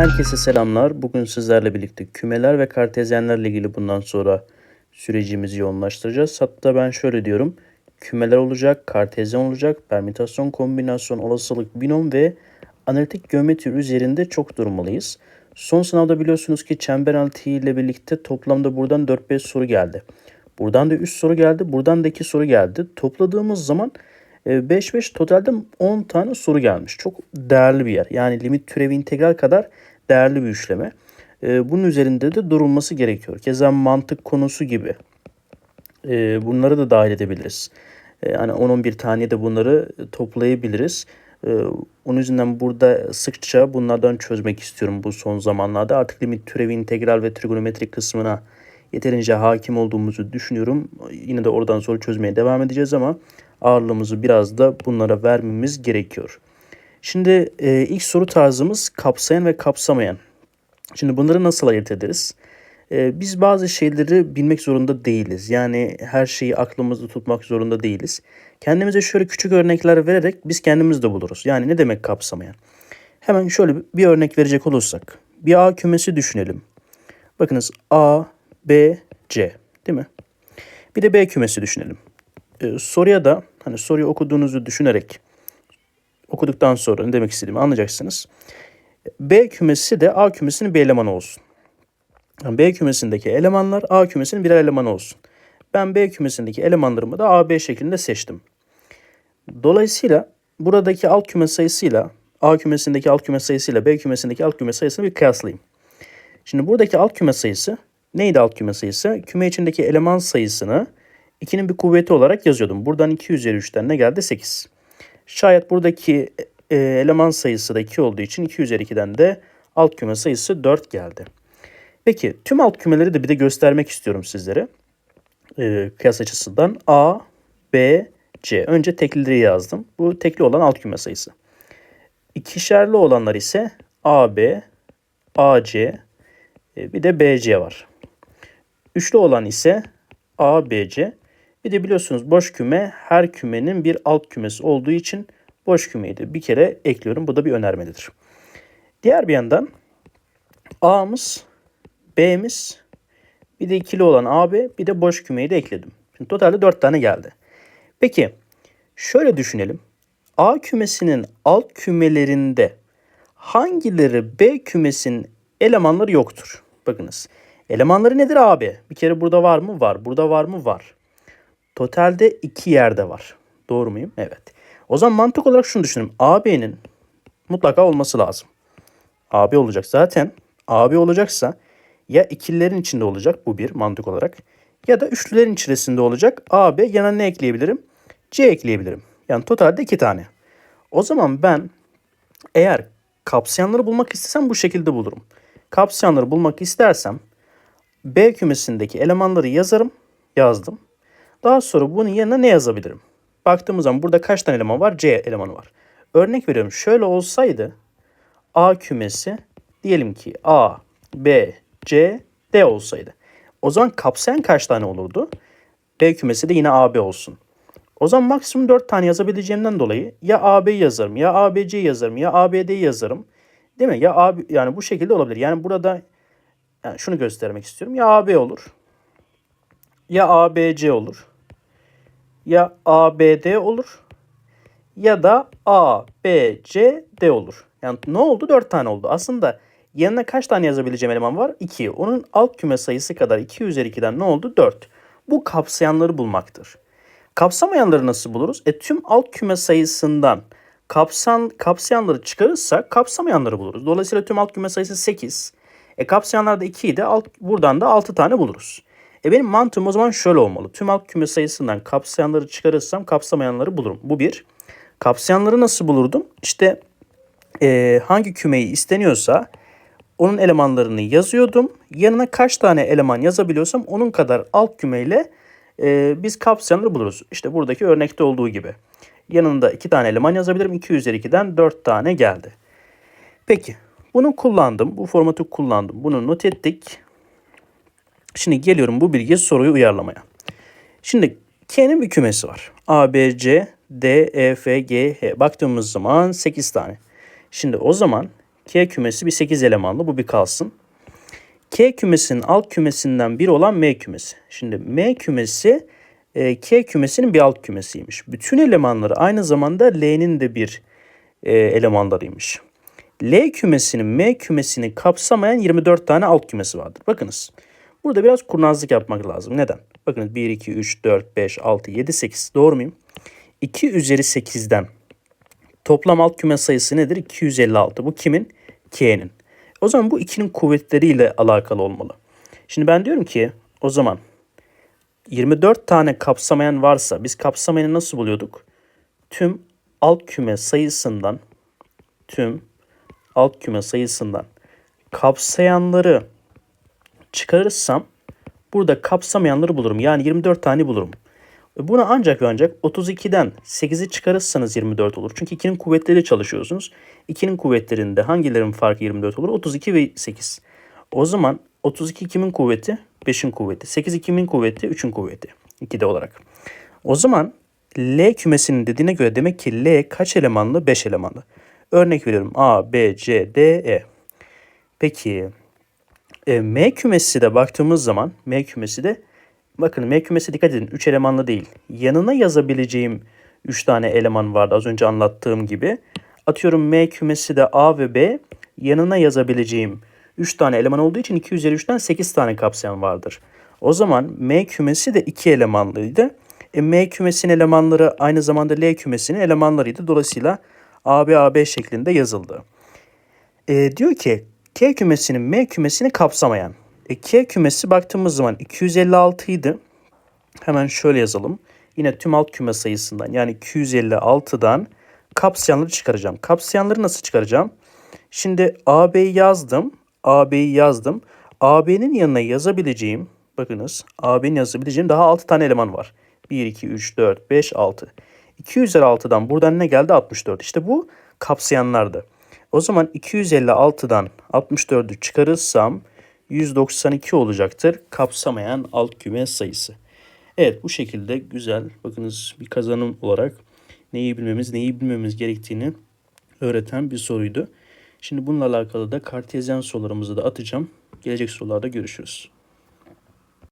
Herkese selamlar. Bugün sizlerle birlikte kümeler ve kartezyenlerle ilgili bundan sonra sürecimizi yoğunlaştıracağız. Hatta ben şöyle diyorum. Kümeler olacak, kartezyen olacak, permütasyon, kombinasyon, olasılık, binom ve analitik geometri üzerinde çok durmalıyız. Son sınavda biliyorsunuz ki çember analitiği ile birlikte toplamda buradan 4-5 soru geldi. Buradan da 3 soru geldi, buradan da 2 soru geldi. Topladığımız zaman 5-5 totalde 10 tane soru gelmiş. Çok değerli bir yer. Yani limit türevi integral kadar değerli bir işleme. E, Bunun üzerinde de durulması gerekiyor. Keza mantık konusu gibi. E, Bunları da dahil edebiliriz. E, Yani 10-11 tane de bunları toplayabiliriz. Onun yüzünden burada sıkça bunlardan çözmek istiyorum bu son zamanlarda. Artık limit türevi integral ve trigonometrik kısmına yeterince hakim olduğumuzu düşünüyorum. Yine de oradan sonra çözmeye devam edeceğiz ama ağırlığımızı biraz da bunlara vermemiz gerekiyor. Şimdi e, ilk soru tarzımız kapsayan ve kapsamayan. Şimdi bunları nasıl ayırt ederiz? E, biz bazı şeyleri bilmek zorunda değiliz. Yani her şeyi aklımızda tutmak zorunda değiliz. Kendimize şöyle küçük örnekler vererek biz kendimiz de buluruz. Yani ne demek kapsamayan? Hemen şöyle bir örnek verecek olursak. Bir A kümesi düşünelim. Bakınız A, B, C değil mi? Bir de B kümesi düşünelim. Ee, soruya da hani soruyu okuduğunuzu düşünerek okuduktan sonra ne demek istediğimi anlayacaksınız. B kümesi de A kümesinin bir elemanı olsun. Yani B kümesindeki elemanlar A kümesinin birer elemanı olsun. Ben B kümesindeki elemanlarımı da A, B şeklinde seçtim. Dolayısıyla buradaki alt küme sayısıyla A kümesindeki alt küme sayısıyla B kümesindeki alt küme sayısını bir kıyaslayayım. Şimdi buradaki alt küme sayısı neydi alt küme sayısı? Küme içindeki eleman sayısını 2'nin bir kuvveti olarak yazıyordum. Buradan 2 üzeri 3'ten ne geldi? 8. Şayet buradaki e, eleman sayısı da 2 olduğu için 2 üzeri 2'den de alt küme sayısı 4 geldi. Peki tüm alt kümeleri de bir de göstermek istiyorum sizlere. E, kıyas açısından A, B, C. Önce teklileri yazdım. Bu tekli olan alt küme sayısı. İkişerli olanlar ise AB, AC, e, bir de BC var. Üçlü olan ise ABC. Bir de biliyorsunuz boş küme her kümenin bir alt kümesi olduğu için boş kümeyi de bir kere ekliyorum. Bu da bir önermedir. Diğer bir yandan A'mız, B'miz, bir de ikili olan AB, bir de boş kümeyi de ekledim. Şimdi totalde 4 tane geldi. Peki şöyle düşünelim. A kümesinin alt kümelerinde hangileri B kümesinin elemanları yoktur? Bakınız. Elemanları nedir abi? Bir kere burada var mı? Var. Burada var mı? Var. Totalde iki yerde var. Doğru muyum? Evet. O zaman mantık olarak şunu düşünün. AB'nin mutlaka olması lazım. AB olacak. Zaten AB olacaksa ya ikililerin içinde olacak bu bir mantık olarak ya da üçlülerin içerisinde olacak. AB yanına ne ekleyebilirim? C ekleyebilirim. Yani totalde iki tane. O zaman ben eğer kapsayanları bulmak istesem bu şekilde bulurum. Kapsayanları bulmak istersem B kümesindeki elemanları yazarım. Yazdım. Daha sonra bunun yerine ne yazabilirim? Baktığımız zaman burada kaç tane eleman var? C elemanı var. Örnek veriyorum. Şöyle olsaydı A kümesi diyelim ki A, B, C, D olsaydı. O zaman kapsayan kaç tane olurdu? B kümesi de yine AB olsun. O zaman maksimum 4 tane yazabileceğimden dolayı ya AB yazarım, ya ABC yazarım, ya ABD yazarım. Değil mi? Ya AB yani bu şekilde olabilir. Yani burada yani şunu göstermek istiyorum. Ya AB olur. Ya ABC olur. Ya ABD olur. Ya da ABCD olur. Yani ne oldu? 4 tane oldu. Aslında yanına kaç tane yazabileceğim eleman var? 2. Onun alt küme sayısı kadar 2 üzeri 2'den ne oldu? 4. Bu kapsayanları bulmaktır. Kapsamayanları nasıl buluruz? E tüm alt küme sayısından kapsan, kapsayanları çıkarırsak kapsamayanları buluruz. Dolayısıyla tüm alt küme sayısı 8. E kapsayanlar da 2 idi. Alt, buradan da 6 tane buluruz. E benim mantığım o zaman şöyle olmalı. Tüm alt küme sayısından kapsayanları çıkarırsam kapsamayanları bulurum. Bu bir. Kapsayanları nasıl bulurdum? İşte e, hangi kümeyi isteniyorsa onun elemanlarını yazıyordum. Yanına kaç tane eleman yazabiliyorsam onun kadar alt kümeyle e, biz kapsayanları buluruz. İşte buradaki örnekte olduğu gibi. Yanında iki tane eleman yazabilirim. 2 üzeri 2'den 4 tane geldi. Peki bunu kullandım. Bu formatı kullandım. Bunu not ettik. Şimdi geliyorum bu bilgiye soruyu uyarlamaya. Şimdi K'nin bir kümesi var. A, B, C, D, E, F, G, H. Baktığımız zaman 8 tane. Şimdi o zaman K kümesi bir 8 elemanlı. Bu bir kalsın. K kümesinin alt kümesinden biri olan M kümesi. Şimdi M kümesi e, K kümesinin bir alt kümesiymiş. Bütün elemanları aynı zamanda L'nin de bir e, elemanlarıymış. L kümesinin M kümesini kapsamayan 24 tane alt kümesi vardır. Bakınız. Burada biraz kurnazlık yapmak lazım. Neden? Bakınız 1, 2, 3, 4, 5, 6, 7, 8. Doğru muyum? 2 üzeri 8'den toplam alt küme sayısı nedir? 256. Bu kimin? K'nin. O zaman bu ikinin kuvvetleriyle alakalı olmalı. Şimdi ben diyorum ki o zaman 24 tane kapsamayan varsa biz kapsamayanı nasıl buluyorduk? Tüm alt küme sayısından tüm alt küme sayısından kapsayanları çıkarırsam burada kapsamayanları bulurum. Yani 24 tane bulurum. Buna ancak ve ancak 32'den 8'i çıkarırsanız 24 olur. Çünkü 2'nin kuvvetleri çalışıyorsunuz. 2'nin kuvvetlerinde hangilerin farkı 24 olur? 32 ve 8. O zaman 32 kimin kuvveti? 5'in kuvveti. 8 kimin kuvveti? 3'ün kuvveti. 2'de olarak. O zaman L kümesinin dediğine göre demek ki L kaç elemanlı? 5 elemanlı. Örnek veriyorum. A, B, C, D, E. Peki e, M kümesi de baktığımız zaman M kümesi de bakın M kümesi dikkat edin 3 elemanlı değil. Yanına yazabileceğim 3 tane eleman vardı az önce anlattığım gibi. Atıyorum M kümesi de A ve B yanına yazabileceğim 3 tane eleman olduğu için 2 üzeri 3'ten 8 tane kapsayan vardır. O zaman M kümesi de 2 elemanlıydı. E, M kümesinin elemanları aynı zamanda L kümesinin elemanlarıydı. Dolayısıyla AB AB şeklinde yazıldı. E, diyor ki K kümesinin M kümesini kapsamayan. E, K kümesi baktığımız zaman 256 idi. Hemen şöyle yazalım. Yine tüm alt küme sayısından yani 256'dan kapsayanları çıkaracağım. Kapsayanları nasıl çıkaracağım? Şimdi AB'yi yazdım. AB'yi yazdım. AB'nin yanına yazabileceğim, bakınız AB'nin yazabileceğim daha 6 tane eleman var. 1, 2, 3, 4, 5, 6. 2 üzeri 6'dan buradan ne geldi? 64. İşte bu kapsayanlardı. O zaman 256'dan 64'ü çıkarırsam 192 olacaktır kapsamayan alt küme sayısı. Evet bu şekilde güzel bakınız bir kazanım olarak neyi bilmemiz neyi bilmemiz gerektiğini öğreten bir soruydu. Şimdi bununla alakalı da kartezyen sorularımızı da atacağım. Gelecek sorularda görüşürüz.